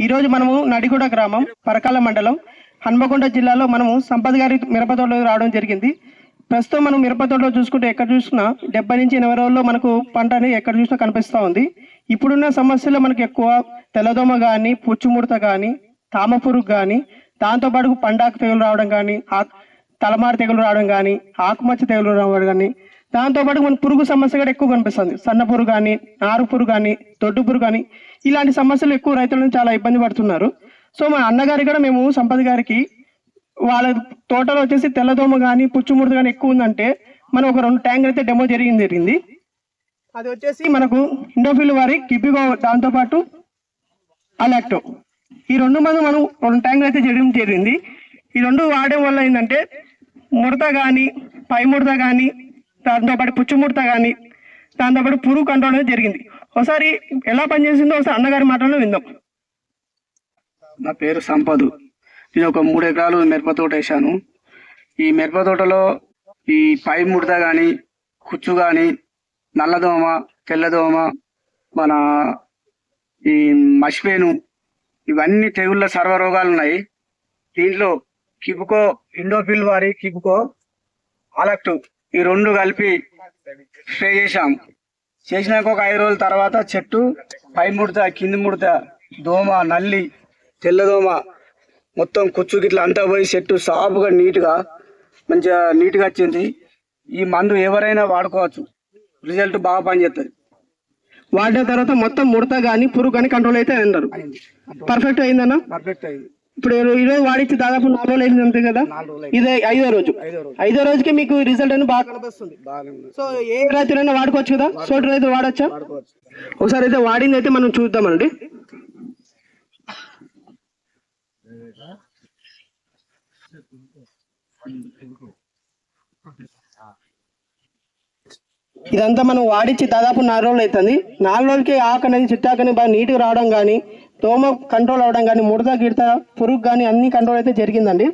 ఈరోజు మనము నడిగూడ గ్రామం పరకాల మండలం హన్మకొండ జిల్లాలో మనము సంపద గారి మిరపతోటలో రావడం జరిగింది. ప్రస్తుతం మనం మిరపతోటలో చూసుకుంటే ఎక్కడ చూసినా డెబ్బై నుంచి ఎనభై రోజుల్లో మనకు పంట అనేది ఎక్కడ చూసినా కనిపిస్తూ ఉంది. ఇప్పుడున్న సమస్యలు మనకు ఎక్కువ. తెల్లదోమ కానీ పుచ్చుముడత కానీ తామపురుగు కానీ దాంతోపాటు పండాకు తెగులు రావడం కానీ ఆ- తెగులు రావడం కానీ ఆకుమచ్చ తెగులు రావడం కానీ దాంతోపాటు మన పురుగు సమస్య కూడా ఎక్కువ కనిపిస్తుంది. సన్న పురుగు కానీ నారు పురుగు కానీ దొడ్డు పురుగు కానీ ఇలాంటి సమస్యలు ఎక్కువ రైతులను చాలా ఇబ్బంది పడుతున్నారు. సో మా అన్నగారి కూడా మేము సంపద గారికి వాళ్ళ తోటలో వచ్చేసి తెల్లదోమ కానీ పుచ్చుముడత కానీ ఎక్కువ ఉందంటే మనం ఒక రెండు ట్యాంక్ అయితే డెమో జరిగింది జరిగింది. అది వచ్చేసి మనకు ఇండోఫిల్ వారి కిపిగో దాంతోపాటు అలాక్టో. ఈ రెండు మంది మనం రెండు ట్యాంకులు అయితే చేయడం జరిగింది. ఈ రెండు వాడడం వల్ల ఏంటంటే ముడత కానీ పై ముడత కానీ దాంతోపాటు పాటు ముడత కానీ దాంతోపాటు పురుగు కంట్రోల్ అనేది జరిగింది. ఒకసారి ఎలా పనిచేసిందో ఒకసారి అన్నగారి మాటలను విందాం. నా పేరు సంపదు. నేను ఒక మూడు ఎకరాలు మిరప తోట వేసాను ఈ మిరప తోటలో ఈ పై ముడత కానీ కుచ్చు కానీ నల్లదోమ తెల్లదోమ మన ఈ మసిపేను ఇవన్నీ తెగుళ్ళ సర్వరోగాలు ఉన్నాయి. దీంట్లో కిబుకో ఇండోఫిల్ వారి కిబుకో ఆలక్టు. ఈ రెండు కలిపి స్ప్రే చేసాం చేసినాక ఒక ఐదు రోజుల తర్వాత చెట్టు పై ముడత కింది ముడత దోమ నల్లి తెల్లదోమ మొత్తం కుచ్చు గిట్ల అంతా పోయి చెట్టు సాఫ్గా నీట్గా మంచిగా నీట్గా వచ్చింది. ఈ మందు ఎవరైనా వాడుకోవచ్చు. రిజల్ట్ బాగా పనిచేస్తుంది వాడిన తర్వాత మొత్తం ముడత కానీ పురుగు కానీ కంట్రోల్ అయితే అన్నారు. పర్ఫెక్ట్ అయిందన్న? పర్ఫెక్ట్ అయింది. ఇప్పుడు ఈరోజు వాడిచ్చి దాదాపు నాలుగు రోజులు అయింది అంతే కదా? ఇదే ఐదో రోజు. ఐదో రోజుకి మీకు రిజల్ట్ అనేది బాగా కనిపిస్తుంది సో ఏ రైతులైనా వాడుకోవచ్చు కదా? సోటి రైతు వాడచ్చా? ఒకసారి అయితే వాడింది అయితే మనం చూద్దామండి. ఇదంతా మనం వాడించి దాదాపు నాలుగు రోజులు అవుతుంది నాలుగు రోజులకి ఆకు అనేది చిట్టాకని బాగా నీట్గా రావడం కానీ దోమ కంట్రోల్ అవ్వడం కానీ ముడత గిడత పురుగు కానీ అన్ని కంట్రోల్ అయితే జరిగిందండి.